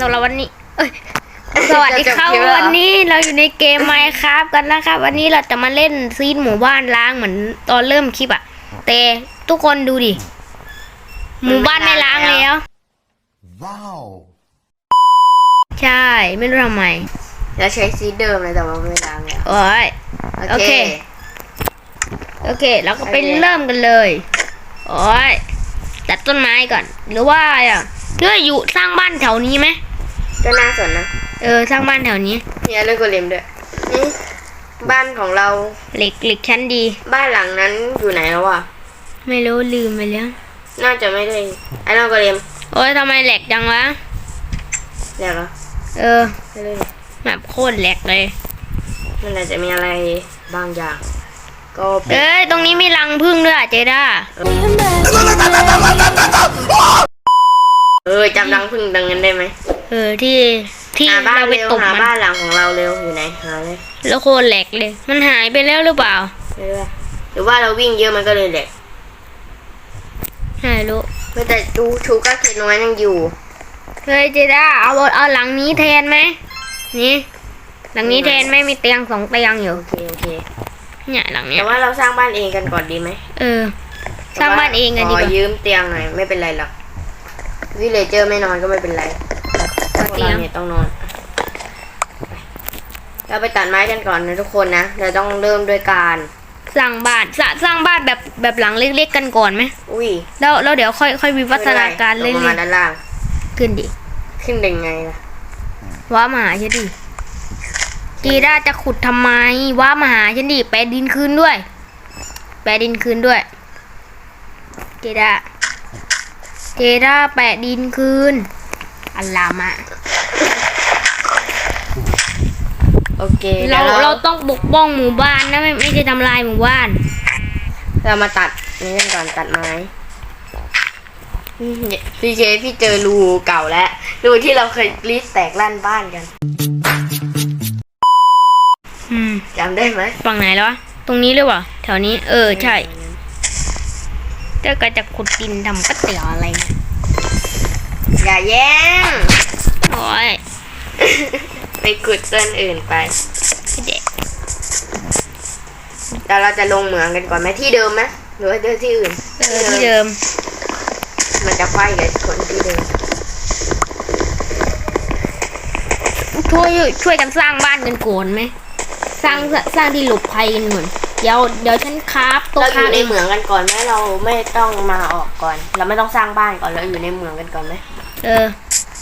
สำหรับวันนี้เอ้ยสวัสดีครับจะจบคลิปแล้วเหรอวันนี้เราอยู่ในเกมไมครับกันนะครับ วันนี้เราจะมาเล่นซีนหมู่บ้านล้างเหมือนตอนเริ่มคลิปอะแต่ทุกคนดูดิ หมู่บ้านไม่ล้างแล้ว Wow. ใช่ไม่รู้ทำไมแล้วใช้ซีเดิมเลยแต่ว่าไม่ล้างแล้วโอ้ยโอเค โอเคเราก็ไปโอเคเริ่มกันเลยโอ้ยตัดต้นไม้ก่อน หรือว่าอะเพื่ออยู่สร้างบ้านแถวนี้ไหม ก็น่าสนนะ เออสร้างบ้านแถวนี้มีอะไรก็เลียมด้วยนี่บ้านของเราเหล็กเหล็กชั้นดี บ้านหลังนั้นอยู่ไหนแล้ววะไม่รู้ลืมไปแล้ว น่าจะไม่ได้ไอ้นอกก็เลียมโอ้ยทำไมแหลกจังวะเรียกเหรอเออไม่ได้แบบโคตรแหลกเลยมันอาจจะมีอะไรบางอย่าง ก็เป็นเอ้ยตรงนี้มีรังผึ้งด้วยอะเจด้าเออจำรังพึ่งดังนั้นได้ไหม เออที่ที่หาบ้านเราไปเร็วตบหามันบ้านหลังของเราเร็วอยู่ไหนหาเลยแล้วโคตรแหลกเลย มันหายไปแล้วหรือเปล่าไม่รู้ว่าหรือว่าเราวิ่งเยอะมันก็เลยแหลกไม่รู้เมื่อแต่ดูชูก็เคนน้อยยังอยู่เฮ้ยเจด้าเอาเอาหลังนี้แทนไหมนี่ หลังนี้แทนไหมมีเตียงสองเตียงอยู่ โอเคโอเคเนี่ยหลังเนี้แต่ยว่าเราสร้างบ้านเองกันก่อนดีไหมเออ สร้างบ้านเองกันดีกขว่ายืมเตียงหน่อยไม่เป็นไรหรอกวิเลเจอร์ไม่นอนก็ไม่เป็นไร พวกเราเนี่ยต้องนอน เราไปตัดไม้กันก่อนนะทุกคนนะ เราต้องเริ่มด้วยการ สร้างบ้านสร้างสร้างบ้านแบบแบบหลังเล็กๆกันก่อนไหมอุ้ยแล้วแล้วเดี๋ยวค่อยค่อยวิวัฒนาการลเรื่งมาอยด้านล่างๆขึ้นดิ ขึ้นได้ไงล่ะว้ามาหาฉันดิจีด้าจะขุดทำไมว้ามาหาฉันดิแปะดินคืนด้วย แปะดินคืนด้วยเจด้าเจด้าแปะดินคืน อัลลามะ โอเคเราดี๋ยวเราต้องปกป้องหมู่บ้านนะไม่ไม่ใช่ทำลายหมู่บ้าน เรามาตัดนี่กันก่อนตัดไม้อืมเนี่ยพี่เคพี่เจอรูเก่าแล้วรูที่เราเคยกรีดแตกลั่นบ้านกันอืมจำได้ไหมฝั่งไหนแล้ววะตรงนี้หรือเปล่าแถวนี้ เออใช่เจ้าก็จะขุดดินทำก๋วยเตี๋ยวอะไรเนี่ย อย่าแย่งโอ้ยไปขุดต้นอื่นไปพี่เด็กแต่เราจะลงเหมืองกันก่อนไหมที่เดิมไหมหรือว่าเดินที่อื่นเออที่เดิม มันจะไฟกับคนที่เดิมช่วยช่วยกันสร้างบ้านกันก่อนไหมสร้างสร้างที่หลบภัยกันก่อนเดี๋ยวเดี๋ยวฉันคราฟตัวเราอครายู่ฟในเองเหมืองกันก่อนไหมเราไม่ต้องมาออกก่อน เราไม่ต้องสร้างบ้านก่อนเราอยู่ในเหมืองกันก่อนไหม เออ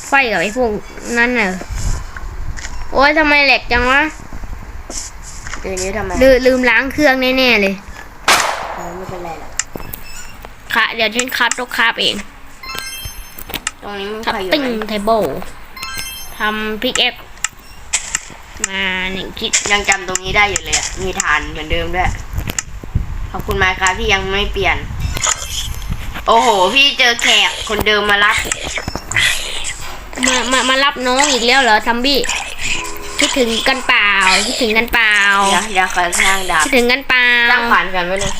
ไฟกับไอ้พวกนั้นน่ะโอ้ยทำไมแหลกจังวะอย่างนี้ทำไมลืมลืมล้างเครื่องแน่ๆเลยเออไม่เป็นไรหรอกค่ะเดี๋ยวฉันคราฟตัวคราฟเองตรงนี้มันคัตใครอยู่ติ้งไหมเทเบิลทำพิกเอ็กมาหนึ่งคิดยังจำตรงนี้ได้อยู่เลยอะมีฐานเหมือนเดิมด้วย ขอบคุณมากครับที่ยังไม่เปลี่ยน โอ้โห พี่เจอแขกคนเดิมมารับ มามามารับน้องอีกแล้วเหรอทัมบี้คิดถึงกันเปล่าคิดถึงกันเปล่าเดี๋ยวเดี๋ยวขอสร้างดาบคิดถึงกันเปล่าสร้างขวานกันไว้เลย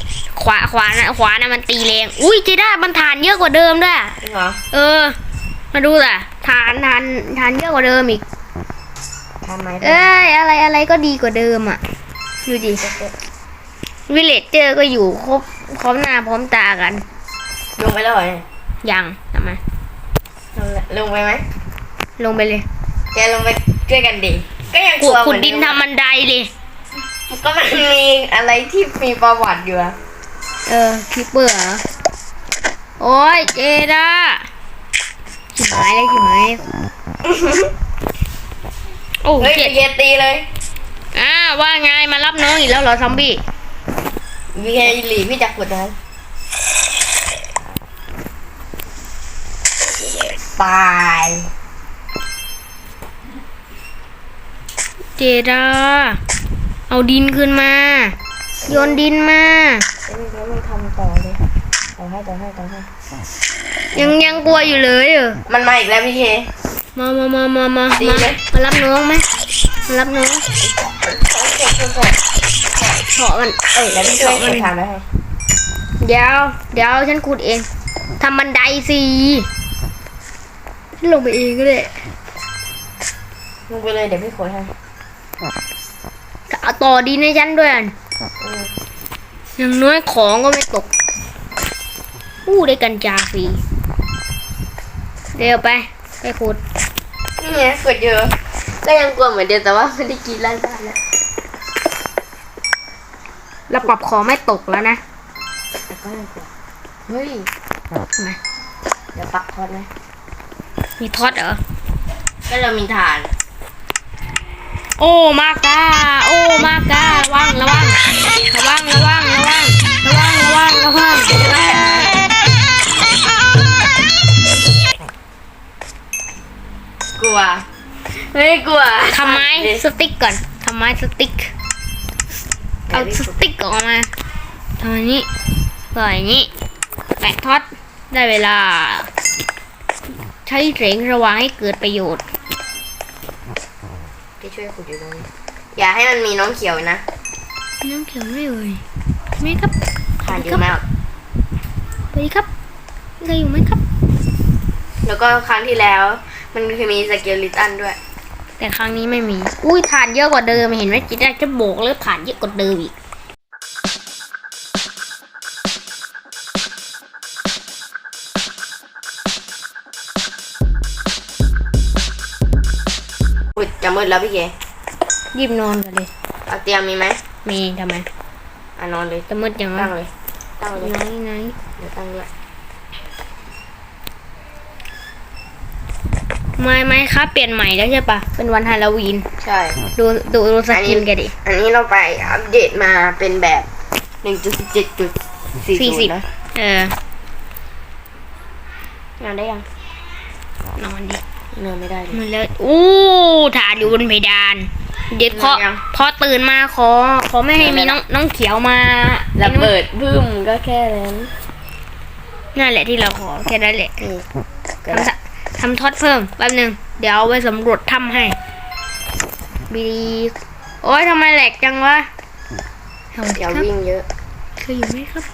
ขวาขวานะขวานะมันตีแรงอุ้ยเจด้ามันฐานเยอะกว่าเดิมด้วยจริงเหรอเออ มาดูล่ะฐานฐานฐานเยอะกว่าเดิมอีกทำไมเอ้ยอะไรอะไรก็ดีกว่าเดิมอะดูดิวิเลจเจอร์ก็อยู่ครบพร้อมหน้าพร้อมตากัน ลงไปแล้วเหรอยังทำไมลงไปไหม ลงไปเลย แกลงไปช่วยกันดิ ก็ยังกขุลัดวขุดเหมือดินเมทำบันไดเลยก็มันมีอะไรที่มีประวัติอยู่อะเออคิปเปอร์เหรอโอ้ยเจด้าขิมไม้เลยขิมไม้โอ้เฮ้ยเจ็ดเยตีเลยอ่าว่าไงมารับน้องอีกแล้วเหรอซอมบี้มีใครหลีพี่จักขุดนะตาย เจด้าเอาดินขึ้นมา โยนดินมาเอ้ยแล้วมันทำต่อเลยต่อให้ต่อให้ต่อให้ ยังยังกลัวอยู่เลยเออมันมาอีกแล้วพี่เค มามามามามาดีมาไหม มารับน้องไหมมารับน้องเฉาะมัน เอ้ยแล้วพี่ช่วยขุดทางได้ไหมเดี๋ยวเดี๋ยวฉันขุดเองทำบันไดสิฉันลงไปเองก็ได้ลงไปเลยเดี๋ยวพี่ขนให้ เอาต่อดินให้ฉันด้วยอันเอออย่างน้อยของก็ไม่ตกอู้ได้กัญชาฟรีเดี๋ยวไปไปขุดนี่ไงกดเยอะก็ยังกลัวเหมือนเดิมแต่ว่าไม่ได้กินร้านบ้านแล้วเราปรับของไม่ตกแล้วนะแต่ก็ยังกลัวเฮ้ยมาเดี๋ยวปักทอดไหมมีทอดเหรอก็เรามีฐาน โอ้มากาโอ้มาการะวังระวังระวังระวังระวังระวังระวังระวังกลัวไม่กลัวทำไม้สติ๊กก่อนทำไม้สติ๊กเอาสติ๊กออกมาทำนนี้ปล่อยนี้แปะท็อตได้เวลา ใช้เสียงระวังให้เกิดประโยชน์ ช่วยขุดอยู่ตรงนี้อย่าให้มันมีน้องเขียวนะน้ำเขียวไม่เลยไหมครับฐานเยอะมากสวัสดีครับมีใครอยู่ไหมครับ แล้วก็ครั้งที่แล้ว มันเคยมีสเกลลิตันด้วย แต่ครั้งนี้ไม่มี อุ้ยฐานเยอะกว่าเดิมเห็นไหมจิตได้จะโบกแล้วฐานเยอะกว่าเดิมอีก จะมืดแล้วพี่เกรีบนอนกันเลย เอาเตียงมีไหมมีทำไมอะนอนเลยจะมืดยังไงตั้งเลยตั้งเลยไหนไหนเดี๋ยวตั้งด้วยไม่ไม่ครับเปลี่ยนใหม่แล้วใช่ปะเป็นวันฮาโลวีนใช่ ดูดูดูสกินแกดิ อันนี้เราไปอัปเดตมาเป็นแบบหนึ่งจุดเจ็ดจุดสี่สี่สิสิบบนะเออนอนได้ยัง นอนดิ นอนไม่ได้เลย มันเลยอู้ฐานอยู่บนเพดาน เดี๋ยวพอนอนยัง พอตื่นมาขอ ขอไม่ให้มีน้องน้องเขียวมาระเบิดบึ้มก็แค่นั้นนั่นแหละที่เราขอแค่นั้นแหละนี่ก็ทำได้สะทำทอดเพิ่มแป๊บหนึง เดี๋ยวเอาไปสำรวจถ้ำให้บีโอ้ยทำไมแหลกจังวะสวัสดีอย่าครับวิ่งเยอะเคยอยู่ไหมครับ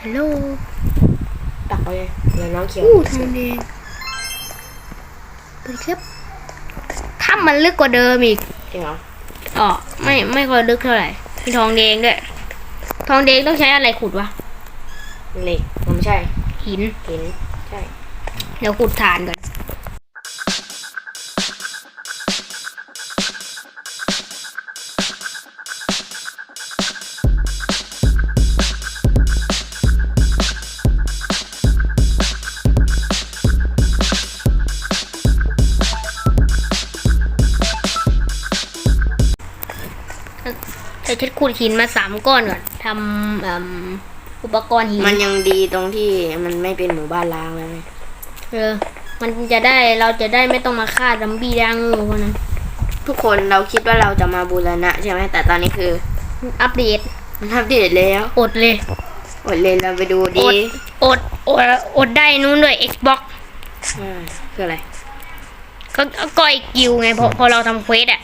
ฮัลโหล ตักไปเลยเดี๋ยวน้องเขียวอู้ทองแดง เปิดครับถ้ำมันลึกกว่าเดิมอีกจริงเหรออ๋อไม่ไม่ค่อยลึกเท่าไหร่มีทองแดงด้วย ทองแดงต้องใช้อะไรขุดวะเหล็กผมใช่ หินหินใช่ เดี๋ยวขุดฐานก่อน แต่ฉันขุดหินมาสามก้อนก่อนทำเอิ่มอุปกรณ์หินมันยังดีตรงที่มันไม่เป็นหมู่บ้านล้างแล้วไงเออ มันจะได้เราจะได้ไม่ต้องมาฆ่าดัมบี้ดังงูพวกนั้นทุกคนเราคิดว่าเราจะมาบูรณะใช่ไหมแต่ตอนนี้คือ อัปเดตมันอัปเดตแล้วอดเลยอดเลยเราไปดูอดีดอดอดอดได้นู้นด้วย Xbox อ่าคืออะไรก็ก็ก็ไอกิวไงพอพอเราทำเควสอะ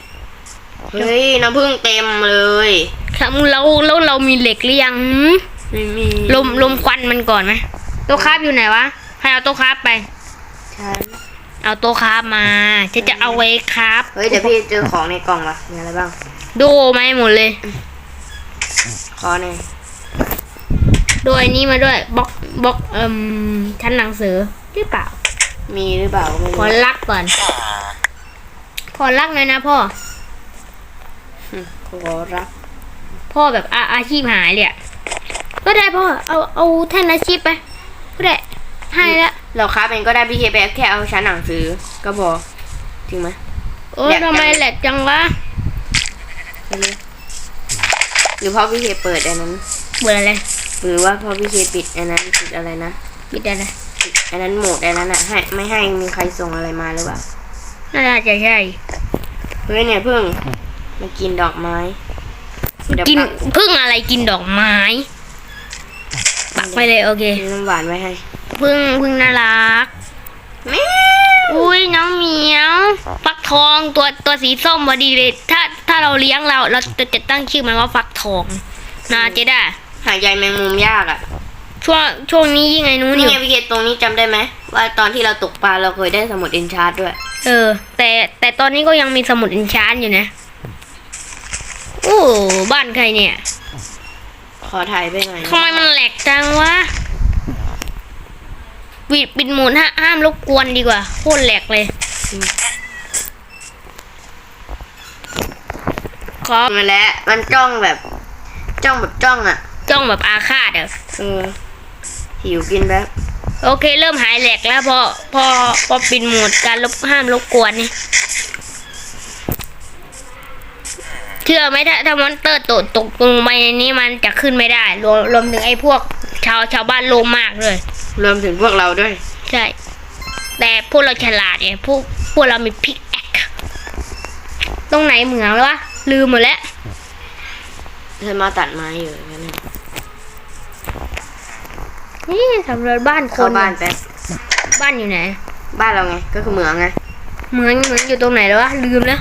เฮ้ยน้ำผึ้งเต็มเลยทำแล้วแล้วเรามีเหล็กหรือยังหืมไม่มีลมลมควันมันก่อนไหมโต๊ะคราฟอยู่ไหนวะให้เอาโต๊ะคราฟไปฉันเอาโต๊ะคราฟมาจะจะเอาไว้คราฟเฮ้ยเดี๋ยวพี่เจอของในกล่องว่ะมีอะไรบ้าง ดูมาให้หมดเลย ขอหน่อยดูไอ้นี้มาด้วยบล็อกบล็อกเอ่มชั้นหนังสือหรือเปล่า มีหรือเปล่าไม่ขอรู้รักก่อนขอรักหน่อยนะพ่อ ขอรับ พ่อแบบอาอาชีพหายเลยอะก็ได้พ่อเอาเอาแท่นอาชีพไปก็ได้ให้ละเราค้าเป็นก็ได้พี่เคไปแค่เอาชั้นหนังสือก็พอจริงไหมเออแหลกจังทำไมแหลกจังวะไม่รู้หรือเพราะพี่เคเปิดอันนั้น เบื่ออะไรหรือว่าเพราะพี่เคปิดอันนั้นปิดอะไรนะปิดอะไรปิดอันนั้นโหมดอันนั้นอะให้ไม่ให้มีใครส่งอะไรมาหรือเปล่าน่าจะใช่เฮ้ยเนี่ยเพิ่ง มากินดอกไม้เดี๋ยวกินปักพึ่งอะไรกินดอกไม้ปักไปเลยโอเคมีน้ำหวานไว้ให้พึ่งพึ่งน่ารักแม่อุ้ยน้องเหมียวฟักทองตัวตัวสีส้มพอดีเลย ถ้าถ้าเราเลี้ยงเราเราจะจะตั้งชื่อมันว่าฟักทองนะเจด้าหายใจแมงมุมยากอะช่วงช่วงนี้ยิ่งไอ้นู้นอนี่ยู่ไงพี่เคตรงนี้จำได้ไหมว่าตอนที่เราตกปลาเราเคยได้สมุดอินชาร์ดด้วย เออ แต่แต่ตอนนี้ก็ยังมีสมุดอินชานอยู่นะ โอ้บ้านใครเนี่ยขอถ่ายไปหน่อยทำไมมันแหลกจังวะปิดปิดหมุนห้าห้ามรบกวนดีกว่าโคตรแหลกเลยขอมาแล้ว มันจ้องแบบ จ้องแบบจ้องอะ จ้องแบบอาฆาตอะเออหิวกินแบบโอเค เริ่มหายแหลกแล้วพอพอพอปิดโหมดการลบห้ามรบกวนนี่ เชื่อไหมถ้าถ้ามอนเตอร์ตกตกลงไปในนี้มันจะขึ้นไม่ได้ รวมรวมถึงไอ้พวกชาวชาวบ้านโลภมากเลย รวมถึงพวกเราด้วย ใช่ แต่พวกเราฉลาดไงพวกพวกเรามีพิกแอคตรงไหนเหมืองแล้ววะลืมหมดแล้วเธอมาตัดไม้อยู่นั่นน่ะนี่สำรวจบ้านคเข้านบ้านแป๊บบ้านอยู่ไหน บ้านเราไงก็คือเหมืองไงเหมืองเหมืองอยู่ตรงไหนแล้ววะลืมแล้ว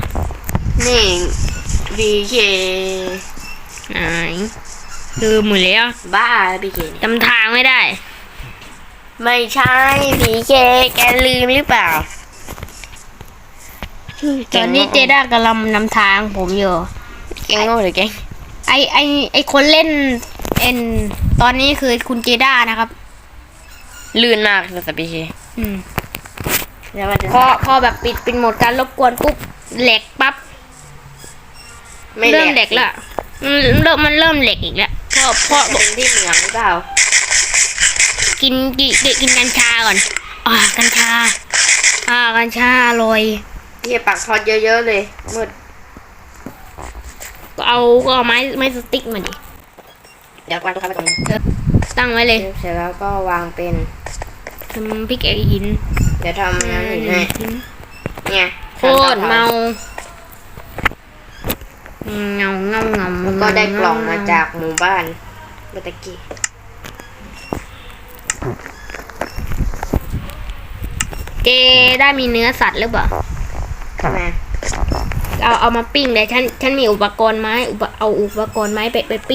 นี่ BK ไหนลืมหมดแล้วบ้า BK เนี่ยจำทางไม่ได้ ไม่ใช่ BK แกลืมหรือเปล่า ตอนนี้เจด้ากำลังนำทางผมอยู่แกงโง่หรือแกงไอไอไอคนเล่นเอ็นตอนนี้คือคุณเจด้านะครับ ลื่นมากเลยสับ BK อืมแล้วมันจะพอพอแบบปิดปิดโหมดการรบกวนปุ๊บแหลกปั๊บ ไม่เริ่มแหลกละอืมเริ่มมันเริ่มแหลกอีกแล้วเพราะเพราะเป็นที่เหมืองหรือเปล่า กินกินกินกินกัญชาก่อนอ่ากัญชา อ่ากัญชาอร่อยพี่ปักทอดเยอะๆเลยมืดก็เอาก็เอาไม้ไม้สติ๊กมาดิเดี๋ยววางตรงข้ามไปก่อนตั้งไว้เลยเสร็จแล้วก็วางเป็นทำพริกแกงหินเดี๋ยวทำน้ำหนึ่งให้เนี่ยโคตรเมาเงาเงาเงา แล้ว ก็ได้กล่องมาจากหมู่บ้านเมื่อตะกี้เจได้มีเนื้อสัตว์หรือเปล่าทำไมเอาเอามาปิ้งเลยฉันฉันมีอุปกรณ์ไม้อุปเอาอุปกรณ์ไม้ไปไปปิ้ง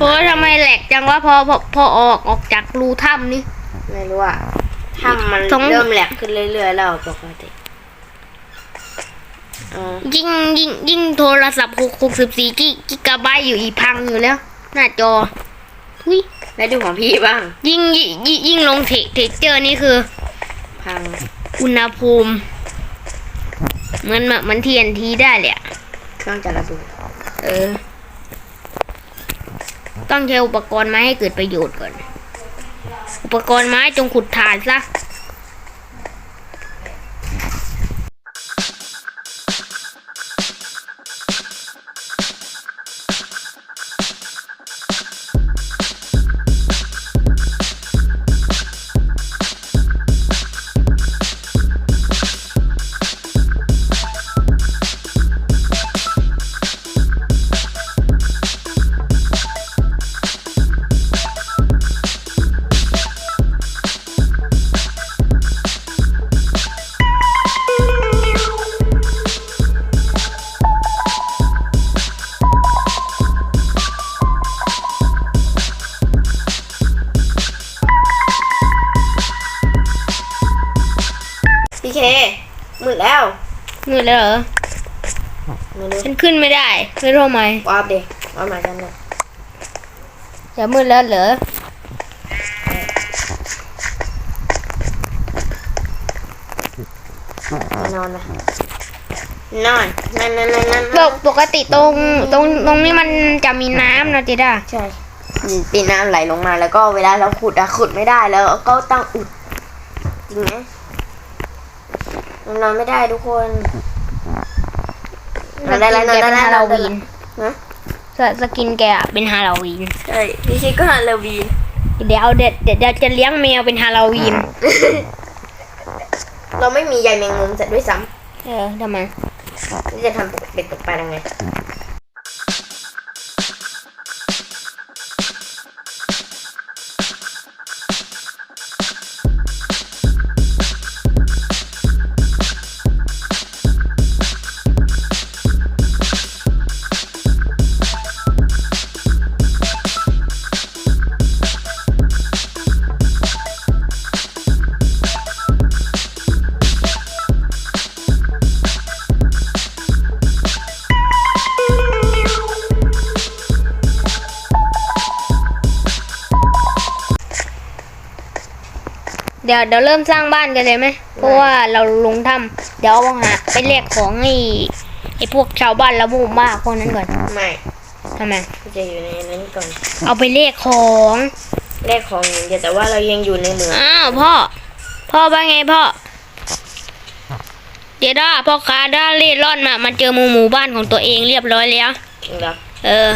เพราะทำไมแหลกจังว่าพอพอพอออกออกจากรูถ้ำนี่ ไม่รู้อะถ้ามันสองเริ่มแหลกขึ้นเรื่อยๆแล้วปกติอ๋อยิ่งยิ่งยิ่งโทรศัพท์หกสิบสี่กิกิกะไบต์อยู่อีกพังอยู่แล้ว หน้าจอทุยแล้วดูของพี่บ้าง ยิ่งยิ่งยิ่งยิ่งลงเทคเทคเจอร์นี่คือ พัง อุณหภูมิเหมือนแบบมันเทียนทีได้เลยอะเครื่องจะระเบิดเออ ต้องใช้อุปกรณ์ไม้ให้เกิดประโยชน์ก่อน อุปกรณ์ไม้จงขุดฐานซะ ไม่รู้ฉันขึ้นไม่ได้ไม่รู้ทำไมวาบเด็กวาบมากันเลยจะมืดแล้วเหรอนอนนะนอนนั่นนั่นนั่นนั่นปกปกติตรงตรงตรงนี้มันจะมีน้ำนะเจด้าใช่ปีน้ำไหลลงมาแล้วก็เวลาเราขุดอะขุดไม่ได้แล้วก็ต้องอุดจริงไหมมันนอนไม่ได้ทุกคน นอนได้แล้วนอนได้เป็นแล้วฮาโลวีนนะสสกินแกอะเป็นฮาโลวีนใช่พี่ชิก็ฮาโลวีนเดี๋ยวเดี๋ยวเดี๋ยวเดี๋ยวจะเลี้ยงแมวเป็นฮาโลวีน เราไม่มีใยแมงมุมเสร็จด้วยซ้เออทำไมนี่จะทำเป็ดตกปลายังไง ดี๋ยวเดี๋ยวเริ่มสร้างบ้านกันเลยไหมเพราะว่าเราลงถ้ำเดี๋ยวเอาหาไปเรียกของให้ไอ้พวกชาวบ้านละมุมากพวกนั้นก่อนไม่ทำไมพี่จะอยู่ในนั้นก่อน เอาไปเรียกของแลกของอย่างเดียวแต่ว่าเรายังอยู่ในเหมืองอ้าวพ่อ พ่อว่าไงพ่อเจด้าพ่อค้าด้าเล่ร่อนมามันเจอหมู่หมู่บ้านของตัวเองเรียบร้อยแล้วจริงเหรอเออ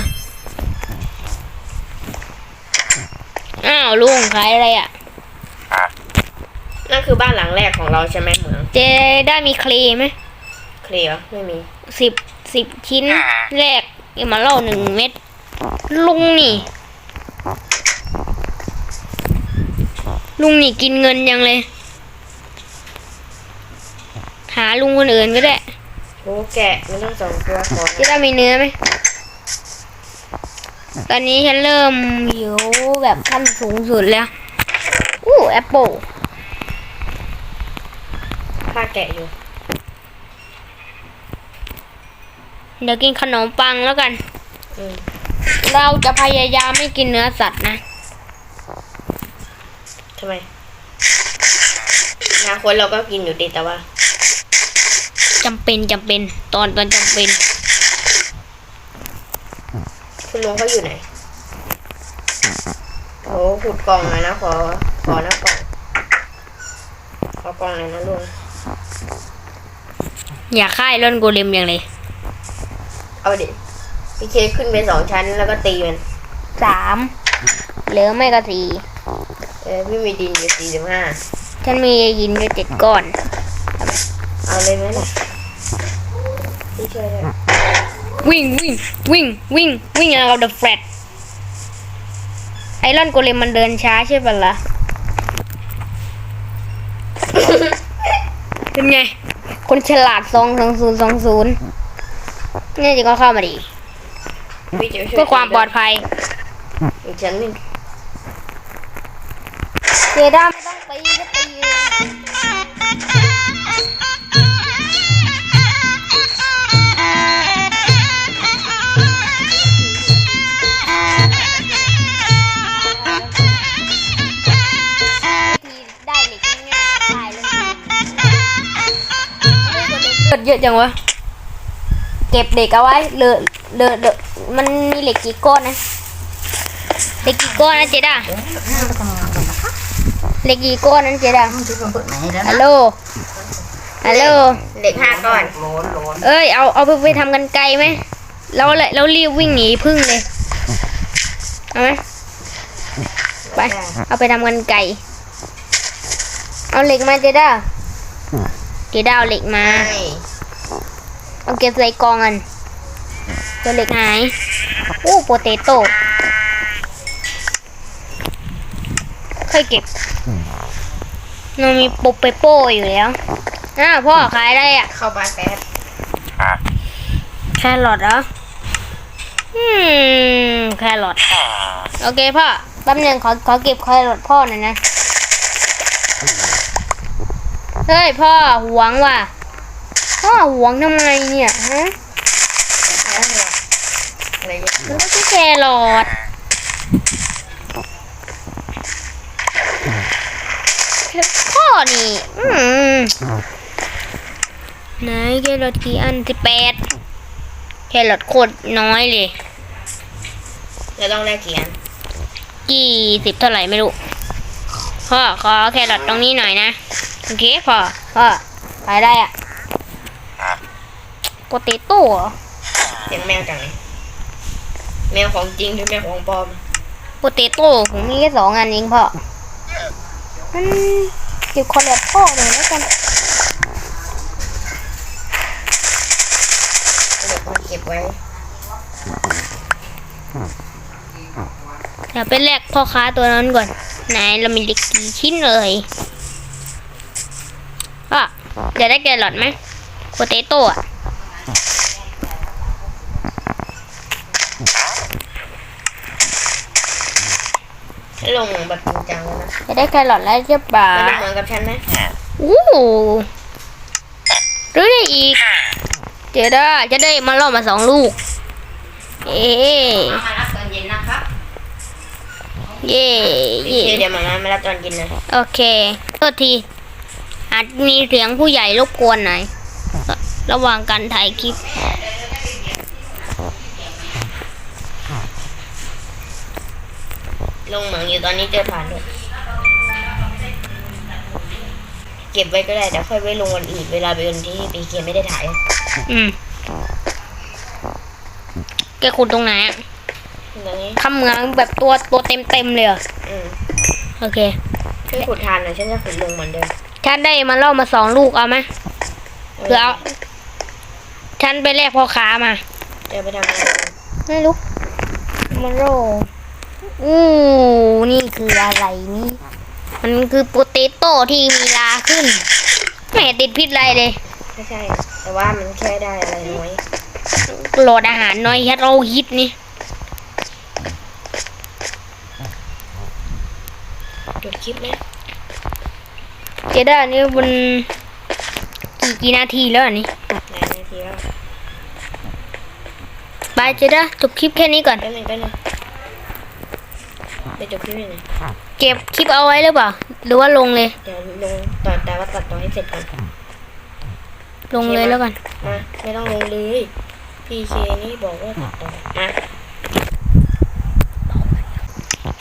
อ้าวลุงขายอะไรอะ นั่นคือบ้านหลังแรกของเราใช่ไหมเหมืองเจด้ามีเคลไหมเคลียร์ไม่มีสิบสิบชิ้นแรกเอ็มมาเล่าหนึ่งเม็ดลุงนี่ ลุงนี่กินเงินยังเลย หาลุงคนอื่นก็ได้โอ้แกะมันต้องสองตัวขอเจด้ามีเนื้อไหมตอนนี้ฉันเริ่มหิวแบบขั้นสูงสุดแล้วอู้แอปเปิล ฆ่าแกะอยู่ เดี๋ยวกินขนมปังแล้วกันอืมเราจะพยายามไม่กินเนื้อสัตว์นะทำไมนาคนเราก็กินอยู่ดีแต่ว่าจำเป็นจำเป็น ตอนตอนจำเป็น คุณลุงเขาอยู่ไหนโอ้ขุดกล่องหน่อยนะขอขอนะกล่องขอกล่องหน่อยนะลุง อยากฆ่าไอรอนโกเลมอย่างเลยเอาดิพี่เคขึ้นไปสองชั้นแล้วก็ตีมันสามเหลือไม่ก็สี่เออพี่มีดินอยู่สี่สิบห้าฉันมีหินอยู่เจ็ดก้อน เอาเลยไหมล่ะพี่ช่วยด้วยวิ่งวิ่งวิ่งวิ่งวิ่งเอาเดอะแฟลตไอรอนโกเลมมันเดินช้าใช่ปะล่ะ เป็นไง คนฉลาดสองสองศูนย์สองศูนย์นี่จะก็เข้ามาดีพี่จะช่วยเพื่อความปลอดภัยอีกชั้นหนึ่งเจด้าไม่ต้องตีก็ตี เลือดเยอะจังวะ เก็บเหล็กเอาไว้เหลือเหลือเหลือมันมีเหล็กกี่ก้อนนะเหล็กกี่ก้อนนะเจด้าเหล็กกี่ก้อนนั้นเจด้าฮัลโหลฮัลโหลเด็กห้าก้อน เอ้ยเอาเอาไปไปทำกันไกลไหมเราเลยเรารีบวิ่งหนีพึ่งเลยเอาไหมไป เอาไปทำกันไก่ เอาเหล็กมาเจด้าเจด้าเอาเหล็กมาใช่ เอาเก็บใส่กล่องกันตัวเหล็กหายโอ้โปเตโต้ค่อยเก็บเรามีโปเปโป้อยู่แล้วอ้าวพ่อขายอะไรอะเข้าบ้านแป๊บแครอทเหรออืมแครอทโอเคพ่อแป๊บหนึงขอขอเก็บแครอทพ่อหน่อยนะ เฮ้ยพ่อหวงว่ะ พ่อหวงทำไมเนี่ยฮะอะไรเงี้ยมันไม่ใช่แครอทพ่อนี่ อืมไหนแครอทกี่อันสิบแปดแครอทโคตรน้อยเลยจะต้องแลกกี่อันกี่สิบเท่าไหร่ไม่รู้พ่อขอแครอทตรงนี้หน่อยนะ โอเคพ่อพ่อขายได้อะโป เตโต้เหรอเสียงแมวจังเลยแมวของจริงหรือแมวของปลอมโปเตโต้ผมมีแค่สองอันเองพ่อมันเก็บคอลเลตพ่อเลยแล้วกันก็บไว้เดี๋ยวไปแลกพ่อค้าตัวนั้นก่อน ไหนเรามีเหล็กกี่ชิ้นเลยอะเดี๋ยวได้แกหลอดไหมโปเตโต้อะ ลงแบบจริงจังแล้วนะจะได้แครอทแล้วใช่ปะมันเหมือนกับฉันไหมอู้หรือได้อีกเจด้าจะได้มาล่อมาสองลูก เอ๊มารับตอนเย็นนะครับเย่โอเย่เคเดี๋ยวมามารับตอนเย็นนะโอเคโทษที อาจมีเสียงผู้ใหญ่รบกวนหน่อย ระระหว่างการถ่ายคลิป ลงเหมืองอยู่ตอนนี้เจอผ่านด้วยเก็บไว้ก็ได้เดี๋ยวค่อยไว้ลงวันอื่นเวลาไปวันที่ปีเกมไม่ได้ถ่ายอืมแกขุดตรงไหนอะตรงนี้ทำเหมืองแบบตัวตัวเต็มเต็มๆเลยเหรออืมโอเค ช่วยขุดทานหน่อยฉันจะขุดลงเหมือนเดิมฉันได้มาล่อมาสองลูกเอาไหมเพื่อเอาฉันไปแลกพ่อค้ามา เดี๋ยวไปทำอะไร ไม่รู้มาโร อู้นี่คืออะไรนี่ มันคือโปเตโต้ที่มีลาขึ้นไม่เห็นติดพิษอะไรเลยไม่ใช่ แต่ว่ามันแค่ได้อะไรน้อยโหลดอาหารน้อยแค่เราฮิตนี่จบคลิปไหมเจด้านี่มันกี่กี่นาทีแล้วอันนี้นานนาทีแล้วบายเจด้าจบคลิปแค่นี้ก่อนแป๊บนึงแป๊บนึง เดี๋ยวจบคลิปยังไงเก็บคลิปเอาไว้หรือเปล่า หรือว่าลงเลย เดี๋ยวลงต่อแต่ว่าตัดต่อให้เสร็จก่อนลงเลยแล้วกันมาไม่ต้องลงเลยพีเคนี่บอกว่าตัดต่อมา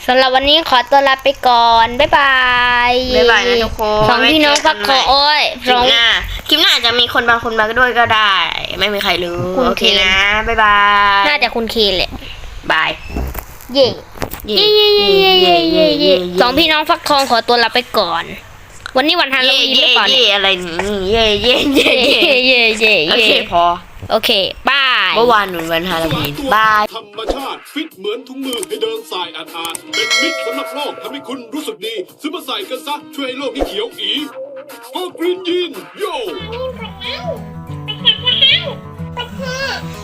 สำหรับวันนี้ขอตัวลาไปก่อน บ๊ายบาย บ๊ายบายนะทุกคนสองพี่น้องพักคอโอ้ยคลิสปองหน้า คลิปหน้าอาจจะมีคนบางคนมาด้วยก็ได้ ไม่มีใครรู้คุณโอเคเคนนะ บ๊ายบาย น่าจะคุณเคนแหละบาย เย่ เย่เย่เย่เย่เย่เย่เย่สองพี่น้องฟักทองขอตัวลาไปก่อน วันนี้วันฮาโลเย่วีนหรืเย่อเปล่าเนี่ยเย่อะไรนี่เย่เย่เย่เย่เย่เย่โอเย่เคพอ โอเคบายเมื่อวานหนุนวันฮาโลวีนบายธรรมชาติฟิตเหมือนถุงมือให้เดินสายอาดอาดเป็นมิตรสำหรับโลกทำให้คุณรู้สึกดีซื้อมาใส่กันซะช่วยให้โลกนี้เขียวอีโกกรีนยีนโยไปขัดแล้วไปขัดแล้วไปเถอะ